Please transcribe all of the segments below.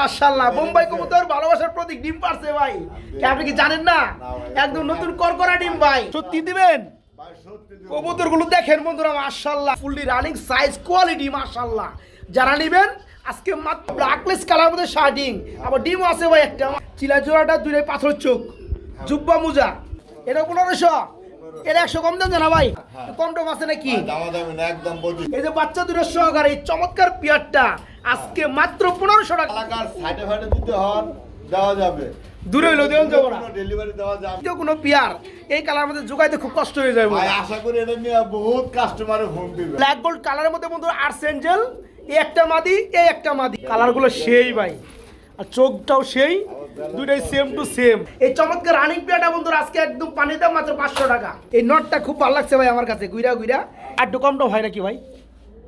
মাশাআল্লাহ বোম্বাই কবুতর ভালোবাসার প্রতীক ডিম পারছে ভাই। কি আপনি কি জানেন না? একদম নতুন করকরা ডিম ভাই। সত্যি দিবেন? কবুতরগুলো দেখেন বন্ধুরা মাশাআল্লাহ ফুললি রানিং সাইজ কোয়ালিটি মাশাআল্লাহ। যারা নেবেন আজকে মাত্র ব্ল্যাকলেস কালার মধ্যে শার্টিং। আবার ডিমও আছে ভাই একটা। চিলা জোড়াটা দুই পাথর চোখ। জুব্বা মুজা। এটা পনেরোশো। এটা একশো কম দেন না ভাই। কম টম আছে নাকি? একদম এই যে বাচ্চা দুটো সহকারে এই চমৎকার পিয়ারটা। আজকে মাত্র পনেরোশো টাকা। এলাকার সাইডে ফাইডে দিতে হন দেওয়া যাবে। দূরে হইল দেওয়া যাব না। ডেলিভারি দেওয়া যাবে কেউ কোনো পিয়ার এই কালার মধ্যে যোগাইতে খুব কষ্ট হয়ে যায় ভাই আশা করি এটা নিয়ে বহুত কাস্টমারে ফোন দিবে। ব্ল্যাক গোল্ড কালারের মধ্যে বন্ধু আর্টস এঞ্জেল এই একটা মাদি এই একটা মাদি। কালারগুলো সেই ভাই। আর চোখটাও সেই দুইটাই সেম টু সেম এই চমৎকার রানিং পেয়ারটা বন্ধুরা আজকে একদম পানিতে মাত্র পাঁচশো টাকা। এই নটটা খুব ভালো লাগছে ভাই আমার কাছে গুইরা গুইরা। আর একটু কমটাও হয় নাকি ভাই?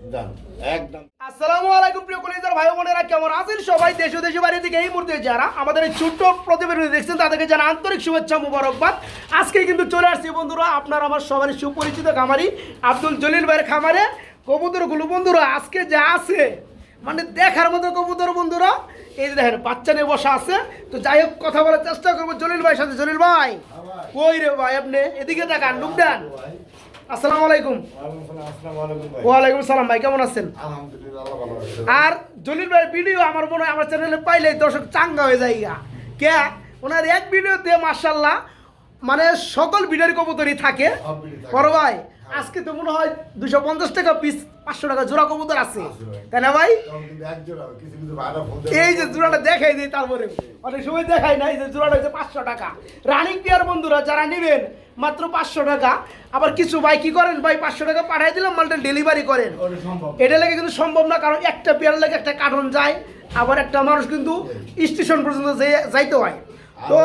আসসালামু আলাইকুম প্রিয় কলিজার ভাই বোনেরা কেমন আছেন সবাই? দেশ দেশে বাইরে থেকে এই মুহূর্তে যারা আমাদের এই ছোট্ট প্রতিবেদন দেখছেন তাদেরকে জানা আন্তরিক শুভেচ্ছা মুবারকবাদ। আজকে কিন্তু চলে আসছি বন্ধুরা আপনার আমার সবারই সুপরিচিত খামারি আব্দুল জলিল ভাইয়ের খামারে। কবুতরগুলো বন্ধুরা আজকে যা আছে মানে দেখার মতো কবুতর বন্ধুরা এই যে দেখেন বাচ্চা নিয়ে বসা আছে। তো যাই হোক কথা বলার চেষ্টা করব জলিল ভাইয়ের সাথে। জলিল ভাই কই রে ভাই আপনি? এদিকে দেখান দেন আসসালামু আলাইকুম। ওয়ালাইকুম সালাম ভাই, কেমন আছেন? আর জলিল ভাই ভিডিও আমার মনে হয় আমার চ্যানেলে পাইলে দর্শক চাঙ্গা হয়ে যায় কে? ওনার এক ভিডিও দিয়ে মার্শাল্লাহ মানে সকল ভিডিওর কবুতরই থাকে। বড় ভাই আজকে তো মনে হয় দুশো পঞ্চাশ টাকা পিস পাঁচশো টাকা জোড়া কবুতর আছে। তাই না ভাই? এই যে জোড়াটা দেখাই দিই তারপরে। অনেক সময় দেখাই না এই যে জোড়াটা হচ্ছে পাঁচশো টাকা। রানিং পেয়ার বন্ধুরা যারা নেবেন মাত্র পাঁচশো টাকা আবার কিছু ভাই কি করেন? ভাই পাঁচশো টাকা পাঠিয়ে দিলাম মালটা ডেলিভারি করেন। এটা লেগে কিন্তু সম্ভব না কারণ একটা পেয়ার লেগে একটা কার্টন যায় আবার একটা মানুষ কিন্তু স্টেশন পর্যন্ত যাইতে হয়। তো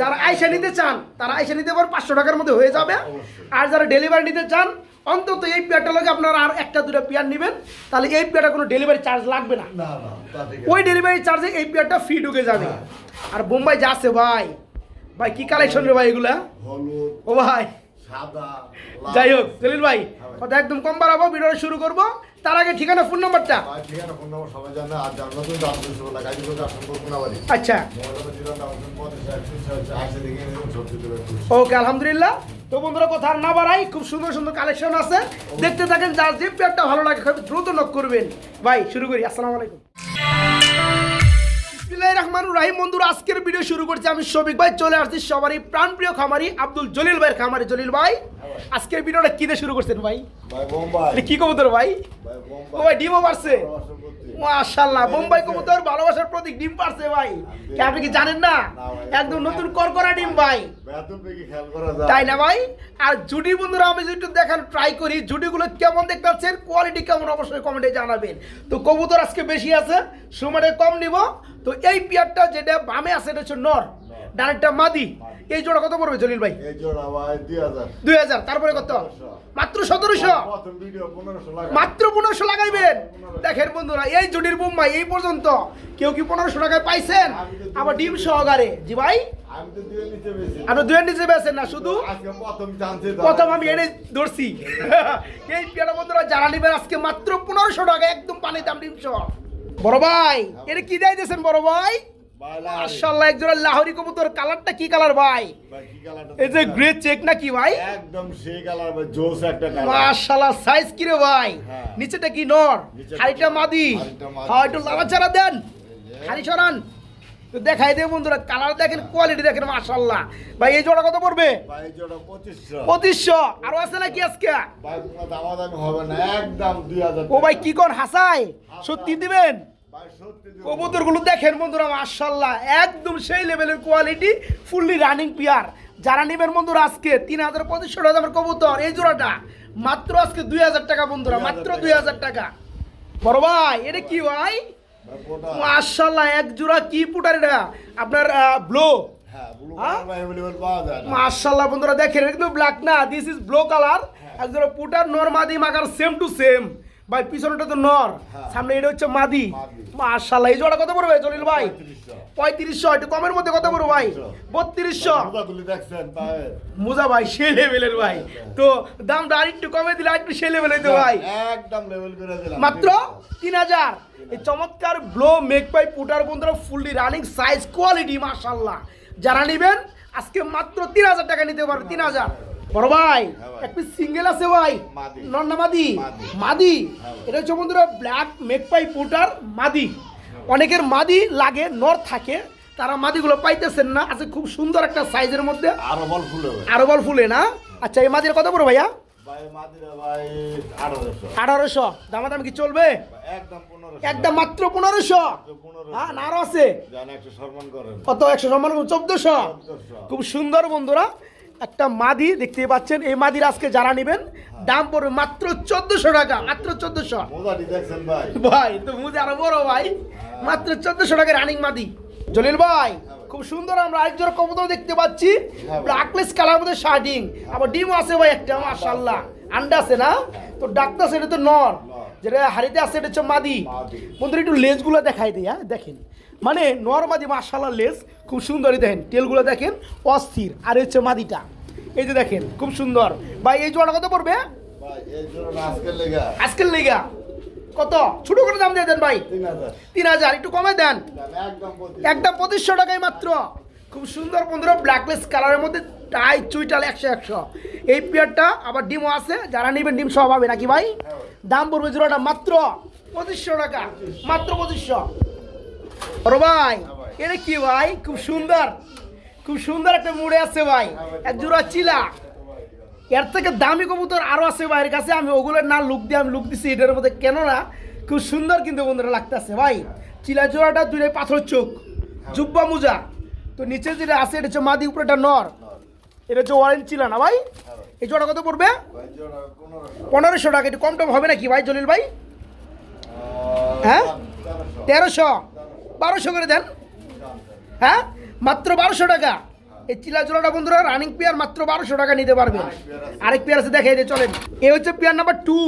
যারা আইসা নিতে চান তারা আইসা নিতে পারেন পাঁচশো টাকার মধ্যে হয়ে যাবে। আর যারা ডেলিভারি নিতে চান অন্তত এই পেয়ারটা লগে আপনারা আর একটা দুটো পেয়ার নেবেন। তাহলে এই পেয়ারটা কোনো ডেলিভারি চার্জ লাগবে না। ওই ডেলিভারি চার্জে এই পেয়ারটা ফ্রি ঢুকে যাবে। আর বোম্বাই যাচ্ছে ভাই। ভাই কি কালেকশন রে ভাই এগুলা? ও ভাই। যাই হোক জলিল ভাই হ্যাঁ। কথা একদম কম বাড়াবো ভিডিওটা শুরু করব। তার আগে ঠিকানা ফোন নাম্বারটা? ঠিকানা ফোন নম্বর সবাই জানে আর আসন কোনাবাড়ি আচ্ছা। ওকে আলহামদুলিল্লাহ। তো বন্ধুরা কথা না বাড়াই খুব সুন্দর সুন্দর কালেকশন আছে। দেখতে থাকেন যার যে পেয়ারটা ভালো লাগে খুব দ্রুত নক করবেন। ভাই শুরু করি আসসালামু আলাইকুম। বিসমিল্লাহির রহমানুর রহিম। বন্ধুরা আজকের ভিডিও শুরু করছি আমি শফিক ভাই। চলে আসছি সবারই প্রাণপ্রিয় খামারি আব্দুল জলিল ভাইয়ের খামারি। জলিল ভাই আজকের ভিডিওটা কী দিয়ে শুরু করছেন ভাই? কি কবুতর ভাই? ও ভাই ডিমও পারছে। রসপতি। মাশাআল্লাহ বোম্বাই কবুতর ভালোবাসার প্রতীক ডিম পারছে ভাই। আপনি কি জানেন না? একদম নতুন করকরা ডিম ভাই। তাই না ভাই? আর জুডি বন্ধুরা আমি যদি দেখার ট্রাই করি জুডিগুলো কেমন দেখতে পাচ্ছেন কোয়ালিটি কেমন অবশ্যই কমেন্টে জানাবেন। তো কবুতর আজকে বেশি আছে সুমারে কম নিব। তো এই পিয়ারটা যেটা বামে আছে এটা হচ্ছে নর। ডানেরটা মাদি। এই জোড়া কত পড়বে জলিল ভাই? এই জোড়া ভাই দুই হাজার। দুই হাজার তারপরে কত? মাত্র সতেরোশো? প্রথম ভিডিও পনেরোশো লাগা মাত্র পনেরোশো লাগাইবেন? দেখেন বন্ধুরা এই জুডির বোম্বাই এই পর্যন্ত কেউ কি পনেরোশো টাকায় পাইছেন? আবার ডিম সহকারে। জি ভাই? আমি তো দুই আপনি দুয়ের নিচে বেছেন না শুধু? প্রথম প্রথম আমি এনে ধরছি। এই পেয়ারা বন্ধুরা যারা নিবেন আজকে মাত্র পনেরোশো টাকা একদম পানি দাম ডিম সহ। বড় ভাই এটা কি দেয় দিয়েছেন বড় ভাই? মাশাআল্লাহ একজোড়া লাহোরি কবুতর কালারটা কি কালার ভাই? এই যে গ্রে চেক না কি ভাই? একদম সেই কালার ভাই জোস একটা কালার। মাশাআল্লাহ সাইজ কি রে ভাই? হ্যাঁ। নিচেটা কি নর? হাড়িটা মাদি। হ্যাঁ একটু লাড়াচাড়া দেন। হাড়ি সরান। তো দেখাই দেব বন্ধুরা কালার দেখেন কোয়ালিটি দেখেন মাশাআল্লাহ। ভাই এই জোড়া কত পড়বে? ভাই জোড়া পঁচিশশো। পঁচিশশো। আরও আছে নাকি আজকে? ভাই কোনো দামাদামি হবে না একদম দুই হাজার ও ভাই কি কর হাসাই সত্যি দিবেন? ভাই সত্যি দিব। কবুতরগুলো দেখেন বন্ধুরা মাশাল্লাহ একদম সেই লেভেলের কোয়ালিটি ফুললি রানিং পিয়ার। যারা নেবেন বন্ধুরা আজকে তিন হাজার পঁচিশশো টাকা কবুতর এই জোড়াটা মাত্র আজকে দুই হাজার টাকা বন্ধুরা মাত্র দুই হাজার টাকা। বড় ভাই এটা কি ভাই? কোটা এক জোড়া কি পুটার এটা? আপনার ব্লো হ্যাঁ হ্যাঁ? মাশাল্লাহ বন্ধুরা দেখেন এটা কিন্তু ব্ল্যাক না দিস ইজ ব্লু কালার এক জোড়া পুটার নর্মাদি মাকার সেম টু সেম ভাই পিছনটা তো নর। হ্যাঁ। সামনে এটা হচ্ছে মাদি। মাশাল্লাহ এই জোড়া কত পড়বে জলিল ভাই? 3500 পঁয়ত্রিশশো একটু কমের মধ্যে কত পড়বে ভাই? বত্রিশশো। মুজা ভাই সে লেভেলের ভাই। তো দামটা আর একটু কমে দিলে আরেকটু সে লেভেলের তো ভাই। একদম লেভেল করে দিলাম। মাত্র তিন হাজার। এই চমৎকার ব্লো মেক বাই পুটার বন্ধুরা ফুললি রানিং সাইজ কোয়ালিটি মাশাল্লাহ যারা নেবেন আজকে মাত্র তিন হাজার টাকা নিতে পারবে তিন হাজার। বড় ভাই হ্যাঁ। এক পিস সিঙ্গেল আছে ভাই। নন্না মাদি? মাদি। হ্যাঁ। এটা হচ্ছে বন্ধুরা ব্ল্যাক মেক বাই পুটার মাদি। অনেকের মাদি লাগে নর থাকে তারা মাদিগুলো পাইতেছেন না। আছে খুব সুন্দর একটা সাইজের মধ্যে। আরও বল ফুলে হবে। আরও বল ফুলে না? আচ্ছা এই মাদির কত পড়ো ভাইয়া? আঠারোশো। আঠারোশো। দামাদাম কি চলবে? একদম মাত্র পনেরোশো? হ্যাঁ আরও আছে। কত? একশো সম্মান চোদ্দশো। খুব সুন্দর বন্ধুরা। একটা মাদি দেখতে পাচ্ছেন এই মাদির আজকে যারা নেবেন দাম পড়বে মাত্র চোদ্দশো টাকা মাত্র চোদ্দশো। ভাই। তো মুজে আরও বড় ভাই। মাত্র চোদ্দশো টাকা রানিং মাদি। জলিল ভাই খুব সুন্দর আমরা আরেকজন কবুতর দেখতে পাচ্ছি। ব্ল্যাকলেস কালার মধ্যে শার্টিং আবার ডিমও আছে ভাই একটা মাশাল্লাহ আন্ডা আছে না? তো ডাক্তার সেটা তো নর। যেটা হাড়িতে আছে এটা হচ্ছে মাদি। মাদি। বন্ধুরা একটু লেজগুলো দেখাই দিই হ্যাঁ? দেখেন। মানে নর মাদি মাশাল্লাহ লেজ খুব সুন্দরই দেখেন। তেলগুলো দেখেন অস্থির। আর হচ্ছে মাদিটা। এই যে দেখেন খুব সুন্দর। ভাই এই জোড়া কত পড়বে? আজকের লেগা। কত? ছোট করে দাম দিয়ে দেন ভাই। তিন হাজার। একটু কমে দেন। দাম একদম পঁচিশশো টাকায় মাত্র। খুব সুন্দর বন্ধুরা ব্ল্যাকলেস কালারের মধ্যে টাই চুইটাল একশো একশো। এই পেয়ারটা আবার ডিমও আছে। যারা নেবেন ডিম সব হবে নাকি ভাই। দাম পড়বে জোড়াটা মাত্র পঁচিশশো টাকা। মাত্র পঁচিশশো। বড় ভাই, এটা কি ভাই? খুব সুন্দর। খুব সুন্দর একটা মুড়ে আছে ভাই। এক জোড়া চিলা। এর থেকে দামি কবুতর আরও আছে ভাইয়ের কাছে। আমি ওগুলোর না লুক দিয়ে, আমি লুক দিছি এটার মধ্যে কেন না? খুব সুন্দর কিন্তু বন্ধুরা লাগতেছে ভাই। চিলা জোড়াটা দুইটাই পাথর চোখ। জুব্বা মুজা। তো নিচে যেটা আছে, এটা হচ্ছে মাদি উপরেটা নর। এটা হচ্ছে অরেঞ্জ চিলা না ভাই? এই জোড়া কত পড়বে? পনেরোশো টাকা। একটু কম টম হবে নাকি ভাই জলিল ভাই? হ্যাঁ? তেরোশো। বারোশো করে দেন। হ্যাঁ? মাত্র বারোশো টাকা। এই চিলা জোড়াটা বন্ধুরা রানিং পেয়ার মাত্র বারোশো টাকা নিতে পারবেন আরেক পেয়ার আছে দেখাই দিয়ে চলেন। এ হচ্ছে পেয়ার নাম্বার টু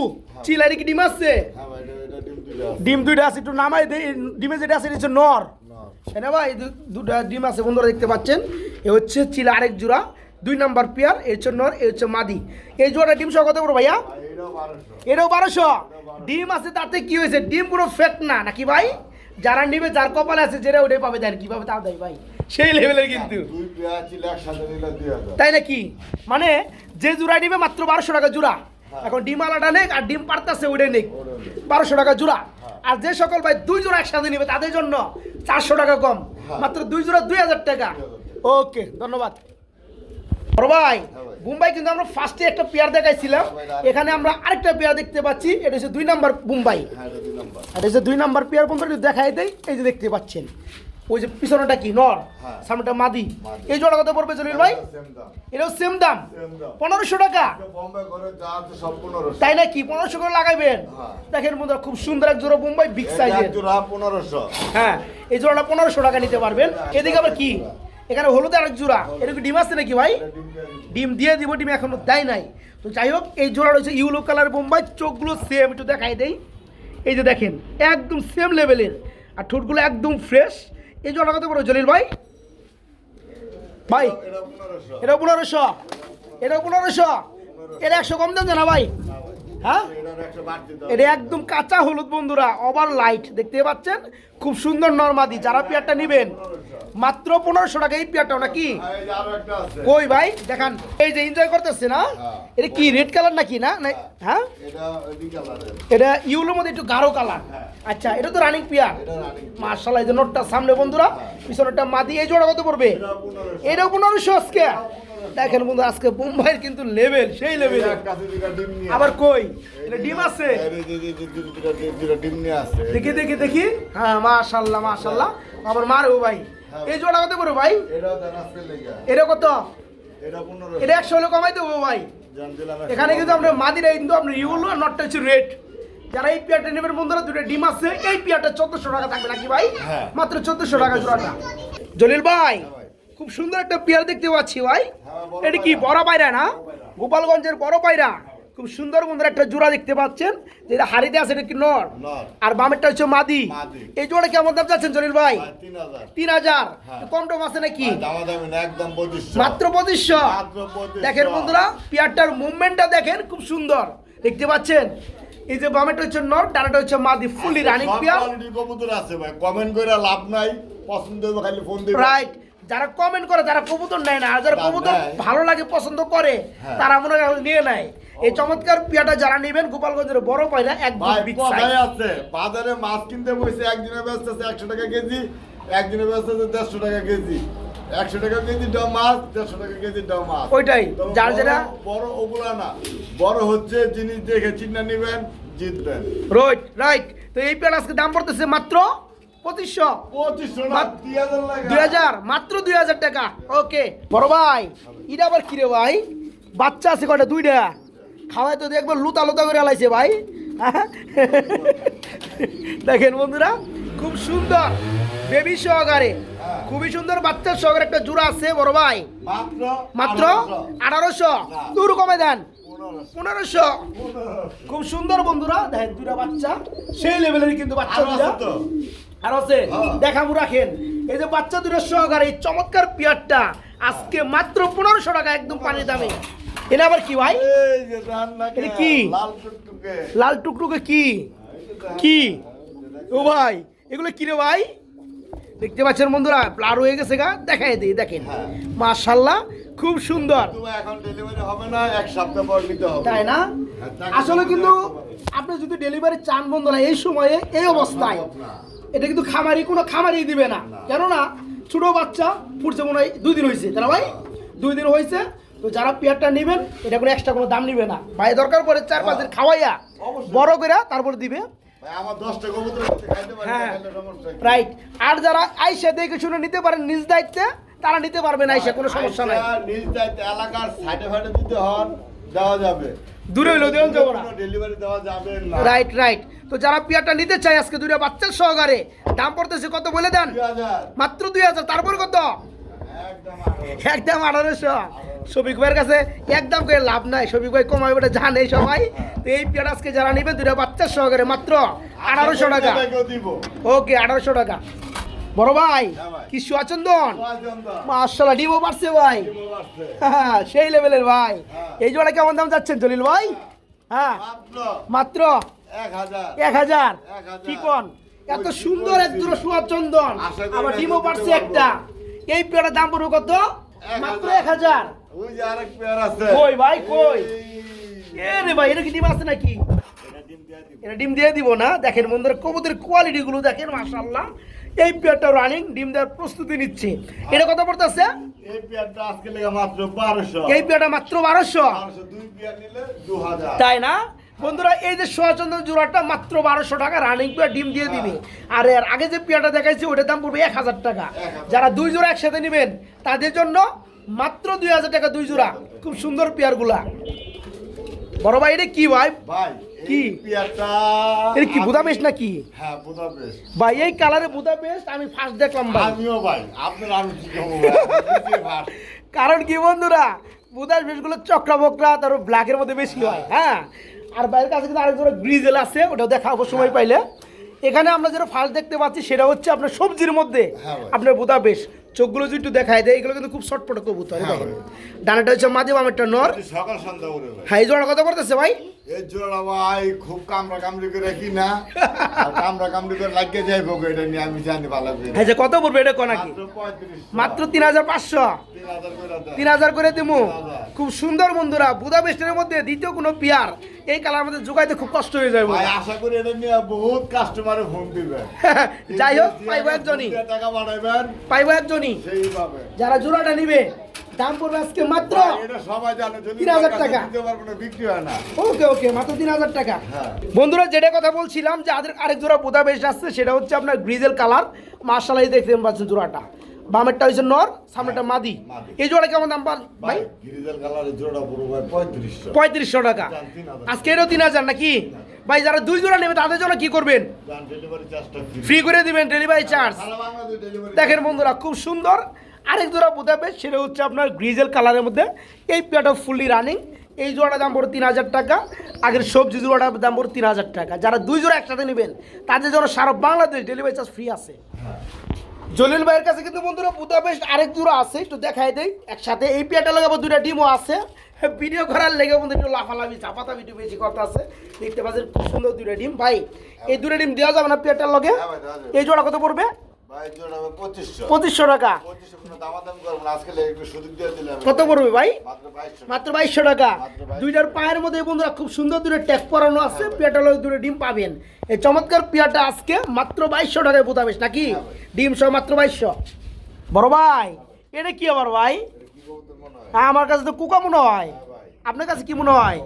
চিলার কি ডিম এটা ডিম দুইটা আছে একটু নামাই ডিমে যেটা আছে এটা হচ্ছে নর। হ্যাঁ ভাই দুটা ডিম আছে বন্ধুরা দেখতে পাচ্ছেন। এ হচ্ছে চিলা আরেক জোড়া। দুই নাম্বার পেয়ার এ হচ্ছে নর এ হচ্ছে মাদি। এই জোড়াটা ডিম সহ কত বড় ভাইয়া? এটাও বারোশো। এটাও বারোশো? ডিম আছে তাতে কি হয়েছে? ডিম পুরো ফেক না নাকি ভাই? যারা নিবে যার কপালে আছে যেটা ওটাই পাবে দেন কীভাবে তাও দেয় ভাই। সেই লেভেলের কিন্তু। হাজার। তাই নাকি? মানে যে জোড়া নিবে মাত্র বারোশো টাকা জোড়া। এখন ডিম আলাদা নেক আর ডিম পারতাছে ওটাই নেক। বারোশো টাকা জোড়া। আর যে সকল ভাই দুই জোড়া একসাথে নিবে তাদের জন্য চারশো টাকা কম। মাত্র দুই জোড়া দুই হাজার টাকা। ওকে ধন্যবাদ। বড় ভাই। মুম্বাই কিন্তু আমরা ফার্স্টে একটা পেয়ার দেখাইছিলাম। এখানে আমরা আরেকটা পেয়ার দেখতে পাচ্ছি এটা হচ্ছে দুই নাম্বার মুম্বাই হ্যাঁ এটা যে দুই নাম্বার পেয়ার বন্ধু একটু দেখাই দেই এই যে দেখতে পাচ্ছেন। ওই যে পিছনেটা কি নর? হ্যাঁ। সামনেটা মাদি। এই জোড়া কত পড়বে জলিল ভাই? এটাও সেম দাম। পনেরোশো টাকা? তাই নাকি? পনেরোশো করে লাগাইবেন? হ্যাঁ। দেখেন বন্ধুরা খুব সুন্দর এক জোড়া মুম্বাই বিগ সাইজের জোড়া পনেরোশো। হ্যাঁ এই জোড়াটা পনেরোশো টাকা নিতে পারবেন। এদিকে আবার কি? এখানে হলুদ আরেক জোড়া। এটা কি ডিম আছে নাকি ভাই? ডিম দিয়ে দিব। ডিম এখনও দেয় নাই। তো যাই হোক এই জোড়া রয়েছে ইউলো কালার বোম্বাই চোখগুলো সেম একটু দেখাই দেই। এই যে দেখেন একদম সেম লেভেলের আর ঠোঁটগুলো একদম ফ্রেশ এই জোড়া কত বড় জলিল ভাই? ভাই এটা পনেরোশো। এটা পনেরোশো। এটা একশো কম দেন না ভাই? হ্যাঁ? এটা একদম কাঁচা হলুদ বন্ধুরা ওভার লাইট দেখতে পাচ্ছেন? খুব সুন্দর নর্মাদি যারা পেয়ারটা নেবেন। মাত্র পনেরোশো টাকা এই পেয়ারটাও নাকি? কই ভাই? দেখান। এই যে এনজয় করতেছে না? হ্যাঁ। এটা কি রেড কালার নাকি না? না- হ্যাঁ। এটা ইউলোর মধ্যে একটু গাঢ় কালার আচ্ছা এটা তো রানিং পেয়ার মার্শাল এই যে নোটটা সামনে বন্ধুরা পিছনেরটা মাদি এই জোড়া কত পড়বে? এটা এটাও পনেরোশো আজকে। দেখেন বন্ধু আজকে বোম্বাইয়ের কিন্তু লেভেল সেই লেভেল আবার কই? এটা ডিম আছে? দেখি দেখি দেখি। হ্যাঁ মাশাল্লাহ মাশাল্লাহ আবার মারবো ভাই। এই জোড়া কত পড়বে ভাই? এটা কত? এটা একশো হলে কমাই দেবো ভাই। এখানে কিন্তু আপনার মাদিরা কিন্তু আপনার ইউলো আর নটটা হচ্ছে রেড। যারা এই পেয়ারটা নেবেন বন্ধুরা দুটো ডিম আছে এই পেয়ারটা চোদ্দশো টাকা থাকবে নাকি ভাই? হ্যাঁ। মাত্র চোদ্দশো টাকা জোড়াটা। জলিল ভাই হ্যাঁ খুব সুন্দর একটা পেয়ার দেখতে পাচ্ছি ভাই। হ্যাঁ, এটা কি। বড় পায়রা না? গোপালগঞ্জের বড় পায়রা। খুব সুন্দর বন্ধুরা একটা জোড়া দেখতে পাচ্ছেন যেটা হাড়িতে আছে এটা কি নর। আর বামেরটা হচ্ছে মাদি। এই জোড়া কেমন দাম যাচ্ছেন জলিল ভাই? তিন হাজার। হ্যাঁ। কম টম আছে নাকি? মাত্র পঁচিশশো? দেখেন বন্ধুরা পিয়ারটার মুভমেন্টটা দেখেন খুব সুন্দর। দেখতে পাচ্ছেন? এই যে বামেরটা হচ্ছে নর ডানাটা হচ্ছে মাদি ফুলি রানিং পিয়ার। কবুতর আছে ভাই কমেন্ট করে লাভ নাই পছন্দ হবে খালি ফোন দিবে রাইট যারা কমেন্ট করে যারা কবুতর নেয় না আর যারা কবুতর ভালো লাগে পছন্দ করে হ্যাঁ। তারা মনে হয় নিয়ে নেয়। এই চমৎকার পিয়াটা যারা নেবেন গোপালগঞ্জের বড় পায়রা এক ভাই কথাই আছে। বাজারে মাছ কিনতে বসে একদিনে ব্যস্ত আছে একশো টাকা কেজি একদিনে ব্যস্ত আছে দেড়শো টাকা কেজি। একশো টাকা কেজি ডাও মাছ দেড়শো টাকা কেজি ডাও মাছ। ওইটাই যার যেটা বড় ওগুলা না। বড় হচ্ছে জিনিস দেখে চিন্তা নিবেন জিতবেন। রাইট রাইট তো এই পেয়ার আজকে দাম পড়তেছে মাত্র পঁচিশশো। দুই হাজার মাত্র দুই হাজার টাকা। ওকে বড় ভাই এটা আবার কিরে ভাই? বাচ্চা আছে কয়টা? দুইটা। খাওয়াই তো দেখবেন লুতা লুতা করে আলাইছে ভাই। দেখেন বন্ধুরা খুব সুন্দর বেবি সহকারে খুবই সুন্দর বাচ্চার সহকারে একটা জোড়া আছে বড় ভাই। মাত্র আঠারোশো। দূর কমে দেন। পনেরোশো। খুব সুন্দর বন্ধুরা দেখেন দুটা বাচ্চা। সেই লেভেলের কিন্তু বাচ্চা আরও আছে হ্যাঁ। দেখামু রাখেন। এই যে বাচ্চা দুটো সহকারে এই চমৎকার পিয়ারটা আজকে মাত্র পনেরোশো টাকা একদম পানি দামে। এটা আবার কি ভাই? এটা কি? লাল টুকটুকে। কি? কি? ও ভাই এগুলো কি রে ভাই? দেখতে পাচ্ছেন বন্ধুরা ব্লার হয়ে গেছে গা। দেখাই দিই দেখেন। হ্যাঁ। মাশাল্লাহ খুব সুন্দর। এখন ডেলিভারি হবে না এক সপ্তাহ পর নিতে হবে। তাই না? হ্যাঁ, আসলে কিন্তু। আপনি যদি ডেলিভারি চান বন্ধুরা এই সময়ে এই অবস্থায় এটা কিন্তু খামারি কোনো খামারি দিবে না। কেননা ছোট বাচ্চা ফুটছে মনে হয় দুই দিন হয়েছে না ভাই? দুই দিন হয়েছে তো যারা পেয়ারটা নেবেন এটা কোনো এক্সট্রা কোনো দাম নিবে না। ভাই দরকার পড়ে চার পাঁচ দিন খাওয়াইয়া বড় করে তারপর দিবে। না, হ্যাঁ? রাইট আর যারা আইসা দেখে শুনে নিতে পারেন নিজ দায়িত্বে তারা নিতে পারবেন আইসা কোনো সমস্যা নাই। নিজ দায়িত্বে এলাকার সাইডে ফাইডে দিতে হন দেওয়া যাবে। দূরে হইলেও দেওয়া যাবে না। ডেলিভারি দেওয়া যাবে না। রাইট রাইট তো যারা নিতে চায় আজকে দুইটা বাচ্চার সহকারে দাম পড়তেছে কত বলে দেন? মাত্র দুই হাজার তারপর কত? একদম আঠারোশো। শফিক ভাইয়ের কাছে একদম করে লাভ নাই। শফিক ভাই কমাবে এটা জানে সবাই। তো এই পেয়ার আজকে যারা নিবে দুইটা বাচ্চার সহকারে মাত্র আঠারোশো টাকা। ওকে আঠারোশো টাকা। বড় ভাই হ্যাঁ কি সুয়াচন্দন। মার্শাল্লাহ ডিমও পারছে ভাই। হ্যাঁ, সেই লেভেলের ভাই। এই জোড়া কেমন দাম যাচ্ছেন জলিল ভাই? হ্যাঁ। মাত্র। এক হাজার। কি কোন? এত সুন্দর এক? দুটো সুয়াচন্দন। আবার ডিমও পারছে একটা। এই পেয়ারের দাম পড়বে কত? মাত্র এক হাজার। ওই যে আরেক পেয়ার আছে। কই ভাই, কই? এ রে ভাই এটা কি ডিম আছে নাকি? এটা ডিম দিয়ে দিব। না। দেখেন বন্ধুরা কবুতরের কোয়ালিটি গুলো দেখেন মাশাআল্লাহ। এই পেয়ারটা রানিং ডিম দেওয়ার প্রস্তুতি নিচ্ছে। এটা কত পড়তেছে? এই পেয়ারটা আজকে লেগে মাত্র বারোশো। এই পেয়ারটা মাত্র বারোশো। বারোশো দুই পেয়ার নিলে দু হাজার। তাই না? বন্ধুরা এই যে সোয়াচন্দ্র জোড়াটা মাত্র বারোশো টাকা রানিং পেয়ার ডিম দিয়ে দিবে। আর এর আগে যে পেয়ারটা দেখাইছি ওটার দাম পড়বে এক হাজার টাকা। যারা দুই জোড়া একসাথে নেবেন তাদের জন্য মাত্র দুই হাজার টাকা দুই জোড়া। খুব সুন্দর পেয়ারগুলা। বড় ভাই এটা কি ভাই? কি? এটা কি বুদাপেস্ট নাকি? হ্যাঁ বুদাপেস্ট। ভাই এই কালারে বুদাপেস্ট আমি ফার্স্ট দেখলাম ভাই। আমিও ভাই আপনার আমি কি। কারণ কি বন্ধুরা বুদাস বেশগুলো চক্রা বকরা তারপর ব্ল্যাকের মধ্যে বেশি হয়। হ্যাঁ? আর বাইরের কাছে কিন্তু আরেক জোড়া গ্রিজেল আছে ওটাও দেখাবো সময় পাইলে। এখানে আমরা যেটা ফার্স্ট দেখতে পাচ্ছি সেটা হচ্ছে আপনার সবজির মধ্যে হ্যাঁ আপনার বোধা বেশ। চোখগুলো যদি একটু দেখায় দেয় এগুলো কিন্তু খুব শর্টপট কবুতর হ্যাঁ ডানাটা হচ্ছে মাঝে একটা নর। সকাল সন্ধ্যা হ্যাঁ এই জোড়া কথা করতেছে ভাই? এই জোড়া ভাই খুব কামড়া কামড়ি করে কি না? কামড়া কামড়ি করে লাগিয়ে যাইব এটা নিয়ে আমি জানি ভালো করে। হ্যাঁ যে কত পড়বে এটা কোনাকি মাত্র মাত্র তিন হাজার পাঁচশো? তিন হাজার করে হাজার। খুব সুন্দর বন্ধুরা বুদা বেস্টের মধ্যে দ্বিতীয় কোনো পিয়ার। এই কালার মধ্যে যোগাইতে খুব কষ্ট হয়ে যায় ভাই আশা করি এটা নিয়ে বহুত কাস্টমারে ফোন দিবে। যাই হোক পাইবো একজনই। টাকা বাড়াইবেন পাইবো একজনই। সেইভাবে। যারা জোড়াটা নিবে দাম পড়বে আজকে মাত্র তিন হাজার টাকা। বিক্রি হয় না। ওকে ওকে মাত্র তিন হাজার টাকা। হ্যাঁ। বন্ধুরা যেটা কথা বলছিলাম যে আদের আরেক জোড়া বোধা বেশ আসছে সেটা হচ্ছে আপনার গ্রিজেল কালার। মার্শালাই দেখতে পাচ্ছেন জোড়াটা। বামেরটা হচ্ছে নর সামনেটা মাদি। মাদি। এই জোড়া কেমন দাম পান ভাই পঁয়ত্রিশশো। টাকা। আজকে এটাও তিন হাজার নাকি? ভাই যারা দুই জোড়া নেবে তাদের জন্য কি করবেন? ফ্রি করে দিবেন ডেলিভারি চার্জ সারা দেখেন বন্ধুরা খুব সুন্দর। আরেক জোড়া বোঝাবে সেটা হচ্ছে আপনার গ্রিজেল কালারের মধ্যে। এই পেয়ারটা ফুললি রানিং এই জোড়াটা দাম পড়ো তিন হাজার টাকা। আগের সবজি জোড়াটার দাম পড়ো তিন হাজার টাকা। যারা দুই জোড়া একসাথে নেবেন তাদের জন্য সারা বাংলাদেশ ডেলিভারি চার্জ ফ্রি আছে। জলিল ভাইয়ের কাছে কিন্তু বন্ধুরা বুদাপেস্ট আরেক জোড়া আছে একটু দেখাই দেই। একসাথে এই পেয়াটা লাগাবো দুইটা ডিমও আছে। ভিডিও করার লেগে বন্ধু একটু লাফালাফি চাপাতা ভিডিও বেশি কথা আছে। দেখতে পাচ্ছেন খুব সুন্দর দুইটা ডিম। ভাই এই দুইটা ডিম দেওয়া যাবে না পেয়ারটার লগে? হ্যাঁ। এই জোড়া কত পড়বে? পঁচিশশো টাকা। কত পড়বে ভাই? মাত্র বাইশশো। টাকা। মাত্র 2200 দুইটার পায়ের মধ্যে বন্ধুরা খুব সুন্দর ট্যাগ পরানো আছে দুটো ডিম পাবেন। এই চমৎকার পেয়াটা আজকে মাত্র বাইশশো টাকায় বোতাবেশ নাকি? হ্যাঁ ডিম সহ মাত্র বাইশশো। বড় ভাই এটা কি আবার ভাই? হয়? হ্যাঁ, আমার কাছে তো কুকা মনে হয়। হ্যাঁ আপনার কাছে কি মনে হয়।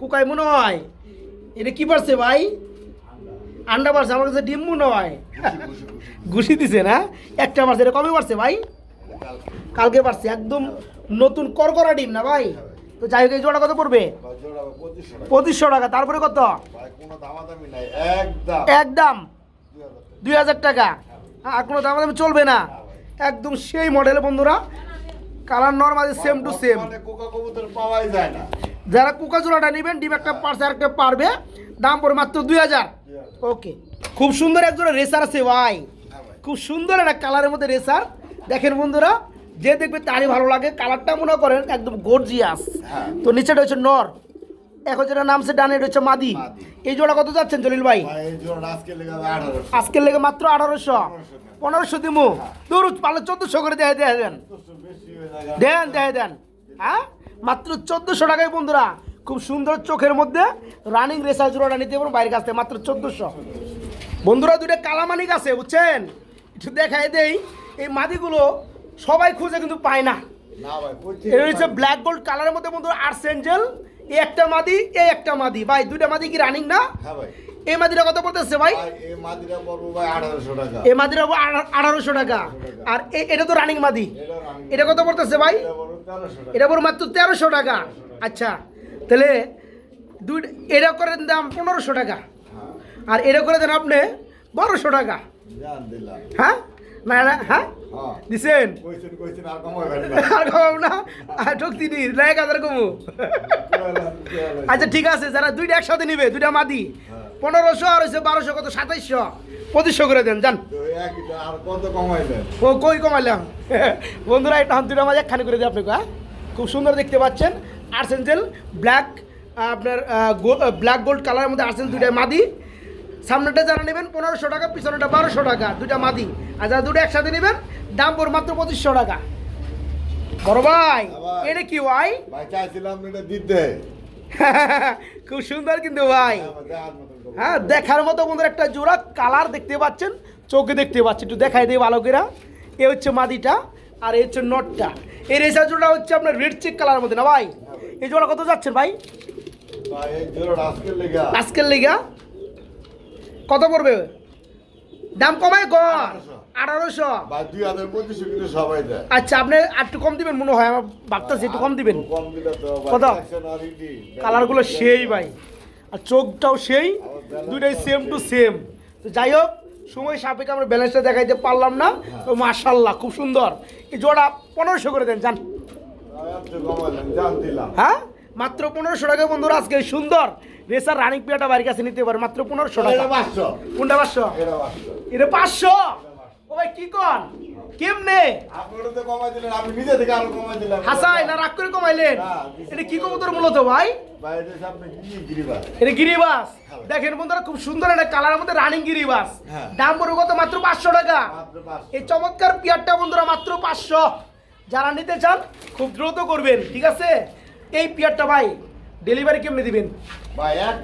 কুকাই মনে হয়। এটা কি পারছে ভাই? আন্ডা পারছে আমার কাছে ডিম মনে হয়। ঘুষি, দিছে না? একটা পারছে এটা কবে পারছে ভাই? কালকে। পারছে একদম নতুন করকরা ডিম না ভাই? তো যাই হোক এই জোড়া কত পড়বে? পঁচিশশো টাকা তারপরে কত? একদম। দুই হাজার টাকা। টাকা আর কোনো দাম দামি চলবে না। একদম সেই মডেল বন্ধুরা colour normally same to same বর্তমানে কোকা কবুতর পাওয়াই যায় যারা কুকা জোড়াটা নেবেন ডিম একটা পারছে আর একটা পারবে। দাম পড়ে মাত্র দুই হাজার। ওকে খুব সুন্দর এক জোড়া রেসার আছে ভাই। হ্যাঁ খুব সুন্দর একটা কালারের মধ্যে রেসার দেখেন বন্ধুরা যে দেখবে তারই ভালো লাগে। কালারটা মনে করেন একদম গর্জিয়াস হ্যাঁ। তো নিচেটা হচ্ছে নর। এখন যেটা নামছে ডানে হচ্ছে মাদি। এই জোড়া কত যাচ্ছেন জলিল ভাই? আজকের লেগে মাত্র আঠারোশো। পনেরোশো দিমু। দূর পারলে চোদ্দশো করে দেয় দেয় দেন। হয়ে দেন দেয় দেন। হ্যাঁ? মাত্র চোদ্দশো টাকায় বন্ধুরা। খুব সুন্দর চোখের মধ্যে রানিং রেসার জোড়াটা নিতে পারব বাইরের কাছ থেকে মাত্র চোদ্দশো। বন্ধুরা দুটো কালামানিক আছে বুঝছেন? একটু দেখাই দেই। এই মাদিগুলো সবাই খুঁজে কিন্তু পায় না। এটা হচ্ছে ব্ল্যাক গোল্ড কালারের মধ্যে বন্ধুরা আর্টস এঞ্জেল এই একটা মাদি এই একটা মাদি। ভাই দুইটা মাদি কি রানিং না? হ্যাঁ এই মাদিটা কত বলতেছে ভাই? এই মাদিরা আঠারোশো টাকা। মাদির আর এটা তো রানিং মাদি। এটা কত পড়তেছে ভাই? এটা পড়ো মাত্র তেরোশো টাকা। আচ্ছা তাহলে দুই এটা করে দাম পনেরোশো টাকা। আর এটা করে দেন আপনি বারোশো টাকা। জান হ্যাঁ? না হ্যাঁ? দিছেন? আর কম না? আচ্ছা ঠিক আছে, যারা দুইটা একসাথে নিবে, দুইটা মাদি, পনেরোশো আর হচ্ছে বারোশো, কত? সাতাইশশো? পঁচিশশো করে দেন কমাইলেন ও, কই কমাইলাম? বন্ধুরা, এটা দুটো মাঝে একখানে করে দিই আপনাকে হ্যাঁ? খুব সুন্দর দেখতে পাচ্ছেন। আর্সেঞ্জেল ব্ল্যাক আপনার ব্ল্যাক গোল্ড কালারের মধ্যে আর্সেন দুইটা মাদি। সামনেটা যারা নেবেন পনেরোশো টাকা পিছনেটা বারোশো টাকা দুইটা মাদি। আর যারা দুটো একসাথে নেবেন দাম পড়বে মাত্র পঁচিশশো টাকা। বড় ভাই এটা কি ভাই? চাইছিলাম এটা দিতে। খুব সুন্দর কিন্তু ভাই। করব। হ্যাঁ দেখার মতো বন্ধুরা একটা জোড়া কালার দেখতে পাচ্ছেন চোখে দেখতে পাচ্ছেন একটু দেখাই দেয় বালকেরা এ হচ্ছে মাদিটা আর এ হচ্ছে নটটা এই রেসার জোড়া হচ্ছে আপনার রেড চেক কালারের মধ্যে না ভাই? এই জোড়া কত যাচ্ছেন ভাই? আজকের লেগা। কত পড়বে? দাম কমায় গড় আঠারোশো। আচ্ছা আপনি একটু কম দিবেন মনে হয় আমার ভাবতেছি একটু কম দিবেন। কত? কালারগুলো সেই ভাই। আর চোখটাও সেই দুইটাই সেম টু সেম তো যাই হোক সময় সাপেক্ষে আমরা ব্যালেন্সটা দেখাইতে পারলাম না। তো মার্শাল্লাহ খুব সুন্দর। এই জোড়া পনেরোশো করে দেন জান হ্যাঁ? মাত্র পনেরোশো টাকা বন্ধুরা আজকে সুন্দর রেসার রানিং পিয়াটা বাড়ির কাছে নিতে পারে। মাত্র পনেরোশো টাকা। কোনটা পাঁচশো? এটা পাঁচশো। ও ভাই কি কন? কেমনে? হাসাই না রাগ করে কমাইলেন? এটা কি কবুতর মূলত ভাই? এটা গিরিবাস। দেখেন বন্ধুরা খুব সুন্দর একটা কালারের মধ্যে রানিং গিরিবাস। হ্যাঁ। দাম পড়বে কত? মাত্র পাঁচশো টাকা। এই চমৎকার পিয়ারটা বন্ধুরা মাত্র পাঁচশো। যারা নিতে চান খুব দ্রুত করবেন ঠিক আছে? এই পিয়ারটা ভাই ডেলিভারি কেমনে দিবেন? ভাই এক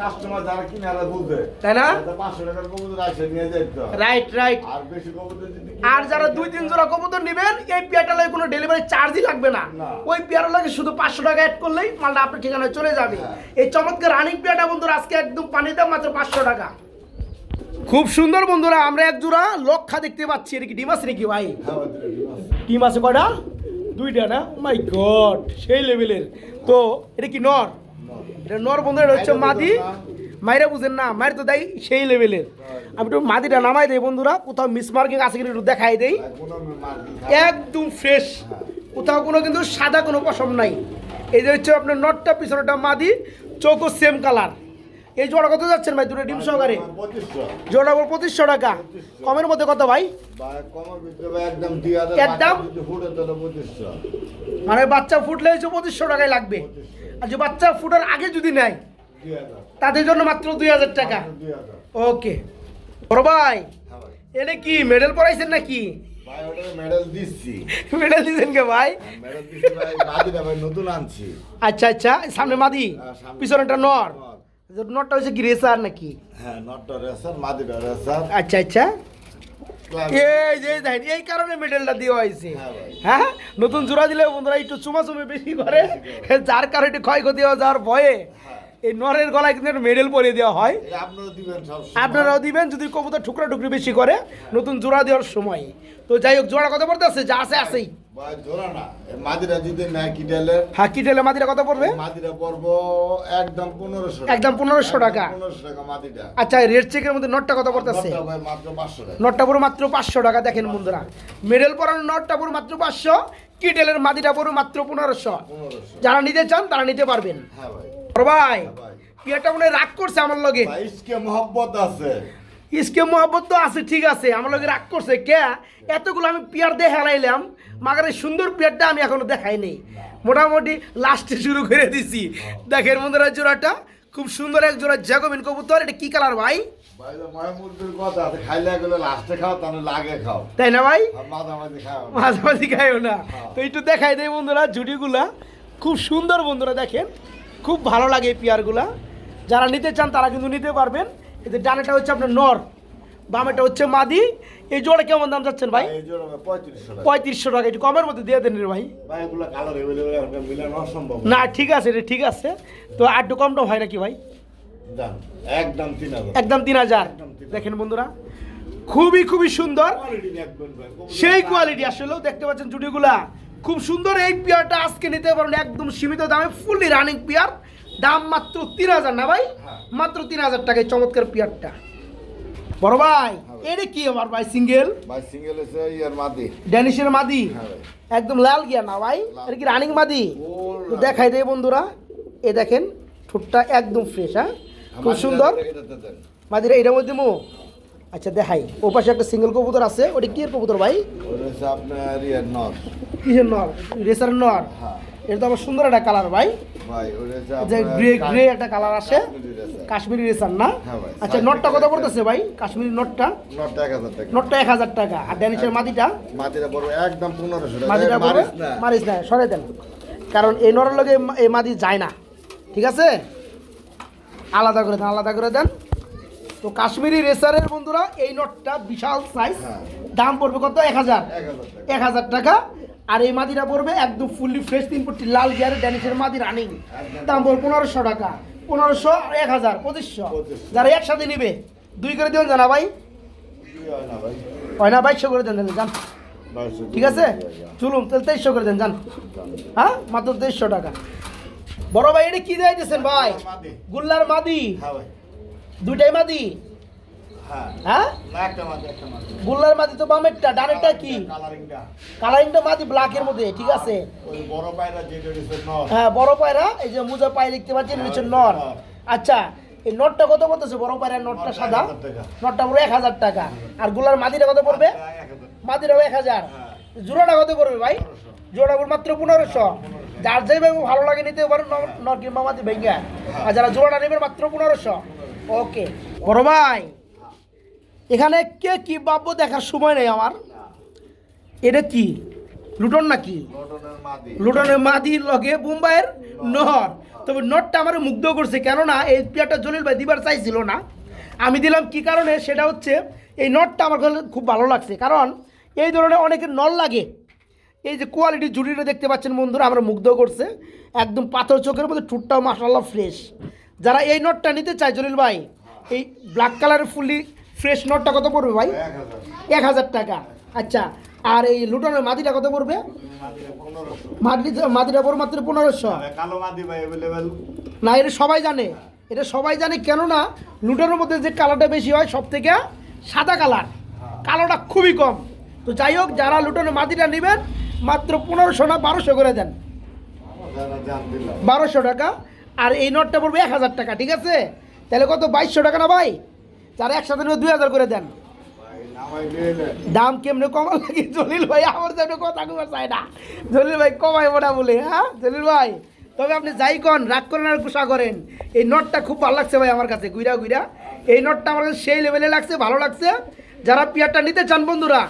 কাস্টমার যারা কিনে আর বুঝবে। তাই না? পাঁচশো টাকার কবুতর আসে নিয়ে যেতে রাইট রাইট আর বেশি কবুতর আর যারা দুই তিন জোড়া কবুতর নেবেন এই পিয়ারটা লাগে কোনো ডেলিভারি চার্জই লাগবে না। ওই লাগে শুধু পাঁচশো টাকা অ্যাড করলেই মালটা আপনার ঠিকানায় চলে যাবে। হ্যাঁ। এই চমৎকার রানিং পিয়ারটা বন্ধুরা আজকে একদম পানি দাম মাত্র পাঁচশো টাকা। খুব সুন্দর বন্ধুরা আমরা এক জোড়া লক্ষা দেখতে পাচ্ছি এটা কি ডিমাস নাকি ভাই? টিম আছে কয়টা? দুইটা না? মাই গড সেই লেভেলের তো এটা কি নর? এটা নর বন্ধু এটা হচ্ছে মাইরা মাদি? মাইরা বুঝেন না মায়ের তো দেয় সেই লেভেলের আমি একটু মাদিটা নামাই দেই বন্ধুরা, কোথাও মিস মার্কিং আছে কিনা একটু দেখাই দেই। একদম ফ্রেশ কোথাও কোনো কিন্তু সাদা কোনো পশম নাই। এই যে হচ্ছে আপনার নটটা পিছনেটা মাদি চৌকো সেম কালার এই জোড়া কত যাচ্ছেন ভাই দুটো ডিম সহকারে? জোড়া পড়বে পঁচিশশো টাকা। কমের মধ্যে কত ভাই? একদম মানে বাচ্চা ফুটলে হচ্ছে পঁচিশশো টাকায় লাগবে। আর যে বাচ্চা ফুটার আগে যদি নেয় তাদের জন্য মাত্র দুই হাজার টাকা। ওকে। বড় ভাই হ্যাঁ এটা কি মেডেল পড়াইছেন নাকি? মেডেল দিচ্ছি। মেডেল দিয়েছেন কে ভাই? নতুন আনছি। আচ্ছা আচ্ছা সামনে মাদি হ্যাঁ। পিছনেটা নর। নরটা হচ্ছে কি রেসার নাকি? হ্যাঁ নটটা রেসার মাদিটা রেসার আচ্ছা আচ্ছা। এই যে দেখেন এই কারণে মেডেলটা দেওয়া হয়েছে। হ্যাঁ হ্যাঁ? নতুন জোড়া দিলে বন্ধুরা একটু চুমা চুমে বেশি করে। যার কারণে একটু ক্ষয়ক্ষতি হওয়া যাওয়ার ভয়ে এই নরের গলায় কিন্তু মেডেল পরিয়ে দেওয়া হয়। আপনারা দিবেন সব আপনারাও দিবেন যদি কবুতর টুকরা টুকরি বেশি করে নতুন জোড়া দেওয়ার সময়। তো যাই হোক জোড়া কথা বলতে আছে? যা আছে এই মাদিরা যদি নেয় হ্যাঁ কি মাদিরা কত পড়বে? মাদিরা পড়ব একদম পনেরোশো একদম 1500 টাকা। পনেরোশো টাকা মাদিটা আচ্ছা রেড চেকের মধ্যে নটটা কত পড়তেছে? মাত্র পাঁচশো টাকা। নটটা পুরো মাত্র পাঁচশো টাকা দেখেন বন্ধুরা। মেডেল পরানো নটটা পুরো মাত্র পুরো মাত্র যারা নিতে চান তারা নিতে পারবেন। হ্যাঁ ভাই। ভাই হ্যাঁ মনে রাগ করছে আমার লগে? ভাই ইসকে মহব্বত আছে। ইসকে মোহাম্মত তো আছে ঠিক আছে। আমার লগে রাগ করছে। কে? এতগুলো আমি পিয়ার দিয়ে হেলাইলাম। মাগার এই সুন্দর পিয়ারটা আমি এখনও দেখাইনি মোটামুটি লাস্টে শুরু করে দিছি। দেখেন বন্ধুরা জোড়াটা খুব সুন্দর এক জোড়া জ্যাগোবিন কবুতর। এটা কি কালার ভাই? তাই না ভাই? মাঝামাঝি। খাইও না। তো একটু দেখাই দেয় বন্ধুরা জুটিগুলা। খুব সুন্দর বন্ধুরা দেখেন। খুব ভালো লাগে এই পেয়ারগুলা যারা নিতে চান তারা কিন্তু নিতে পারবেন। এতে ডানেটা হচ্ছে আপনার নর। বামেটা হচ্ছে মাদি। এই জোড়া কেমন দাম যাচ্ছেন ভাই? পঁয়ত্রিশশো টাকা। একটু কমের মধ্যে দিয়ে দেন রে ভাই। না ঠিক আছে রে ঠিক আছে। তো আর একটু কম টম হয় নাকি ভাই? একদম তিন হাজার। দেখেন বন্ধুরা খুবই খুবই সুন্দর। সেই কোয়ালিটি আসলেও দেখতে পাচ্ছেন জুটিগুলা খুব সুন্দর এই পেয়ারটা আজকে নিতে পারেন একদম সীমিত দামে ফুললি রানিং পেয়ার দাম মাত্র তিন হাজার না ভাই? হ্যাঁ। মাত্র তিন হাজার টাকায় চমৎকার পেয়ারটা বড় ভাই এটা কি আমার ভাই সিঙ্গেল ভাই সিঙ্গেল এসে ইয়ার মাদি। ড্যানিশের মাদি? একদম লাল গিয়া না ভাই? এটা কি রানিং মাদি? তো দেখাই দেয় বন্ধুরা। এ দেখেন ঠোঁটটা একদম ফ্রেশ হ্যাঁ? খুব সুন্দর। মাদিরা এটার মধ্যে মো? আচ্ছা দেখাই। ও পাশে একটা সিঙ্গেল কবুতর আছে। ওটা কি কবুতর ভাই? হচ্ছে আপনার কিসের নর? রেসার নর? হ্যাঁ। এটা তো আবার সুন্দর একটা কালার ভাই। যে আপনার গ্রে গ্রে একটা কালার আসে। কাশ্মীরি রেসার। না? হ্যাঁ আচ্ছা নটটা কত পড়তেছে ভাই? কাশ্মীরি নটটা নটটা এক হাজার টাকা। নটটা এক হাজার টাকা। আর ড্যানিশের একদম পনেরোশো মারিস না। সরে দেন। কারণ এই নরের লগে এই মাদি যায় না। ঠিক আছে? আলাদা করে দেন আলাদা করে দেন। তো কাশ্মীরি রেসারের বন্ধুরা এই নটটা বিশাল সাইজ হ্যাঁ। দাম পড়বে কত? এক হাজার। এক হাজার টাকা। আর এই মাদিরা পড়বে একদম ফুললি ফ্রেশ তিন ফুটটি লাল গিয়ারে ড্যানিশের মাদি রানিং দাম পড়বে পনেরোশো টাকা। পনেরোশো এক হাজার পঁচিশশো। যারা একসাথে নিবে দুই করে দেবেন জানা ভাই? হয় না বাইশশো করে দেন যান। ঠিক আছে? চলুন তাহলে তেইশশো করে দেন যান। হ্যাঁ? মাত্র তেইশশো টাকা। বড় ভাই এটা কি দেয় দিয়েছেন ভাই। গুল্লার মাদি। হ্যাঁ দুইটাই মাদি? হ্যাঁ। হ্যাঁ? গুল্লার মাদি তো বামেরটা ডানেরটা কি? কালারিংটা কালারিংটা ব্ল্যাকের মধ্যে ঠিক আছে? হ্যাঁ বড় পায়রা এই যে মুজা পায়ে দেখতে পাচ্ছেন নিচে নট আচ্ছা এই নটটা কত পড়তেছে? বড় পায়রার নটটা সাদা? 1000 টাকা। নটটা পুরো এক হাজার টাকা। আরগুলার মাদিটা কত পড়বে। মাদিরাও এক হাজার। হ্যাঁ। জোড়াটা কত পড়বে ভাই? জোড়া মাত্র পনেরোশো। যার যেভাবে ভালো লাগে নিতে পারেন নর কিংবা মাদি ভেঙ্গা আর যারা জোড়াটা নেবেন মাত্র পনেরোশো। ওকে। বড় ভাই। এখানে কে কি ভাববো দেখার সময় নেই আমার। এটা কি? লুটন নাকি? লটনের মাদি। লগে মুম্বাইয়ের নহর। তবে নটটা আমার মুগ্ধ করছে কেননা এই পেয়ারটা জলিল ভাই দিবার চাইছিল না। আমি দিলাম কি কারণে? সেটা হচ্ছে এই নটটা আমার কাছে খুব ভালো লাগছে। কারণ এই ধরনের অনেকের নল লাগে। এই যে কোয়ালিটি জুড়িটা দেখতে পাচ্ছেন বন্ধুরা আমরা মুগ্ধ করছে। একদম পাথর চোখের মধ্যে টুটটাও মাসাল্লাহ ফ্রেশ যারা এই নটটা নিতে চায় জলিল ভাই এই ব্ল্যাক কালারের ফুললি ফ্রেশ নটটা কত পড়বে ভাই? এক হাজার। টাকা। আচ্ছা আর এই লুটনের মাদিটা কত পড়বে? মাদি মাদিটা পড়বে মাত্র পনেরোশো। কালো মাদি ভাই অ্যাভেলেবেল না এটা সবাই জানে। এটা সবাই জানে কেননা লুটোর মধ্যে যে কালারটা বেশি হয় সব থেকে সাদা কালার। কালোটা খুবই কম। তো যাই হোক যারা লুটোনের মাটিটা নেবেন মাত্র পনেরোশো না বারোশো করে দেন। বারোশো টাকা। আর এই নোটটা পড়বে এক হাজার টাকা ঠিক আছে? তাহলে কত? বাইশশো টাকা না ভাই? যারা একসাথে নেবে দুই হাজার করে দেন। দাম কেমনে কমা লাগে জলিল ভাই? আমার সামনে কথা কমার চাই না। জলিল ভাই কমাই না বলে হ্যাঁ? জলিল ভাই, তবে আপনি যাই কন, রাগ করেন আর গুসা করেন। এই নটটা খুব ভালো লাগছে ভাই আমার কাছে, গুইরা গুইরা। এই নটটা আমার কাছে সেই লেভেলে লাগছে, ভালো লাগছে। যারা পিয়ারটা নিতে চান বন্ধুরা,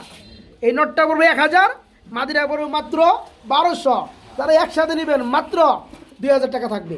এই নটটা পড়বে এক হাজার মাদিরা পড়বে মাত্র বারোশো। যারা একসাথে নেবেন, মাত্র দুই হাজার টাকা থাকবে।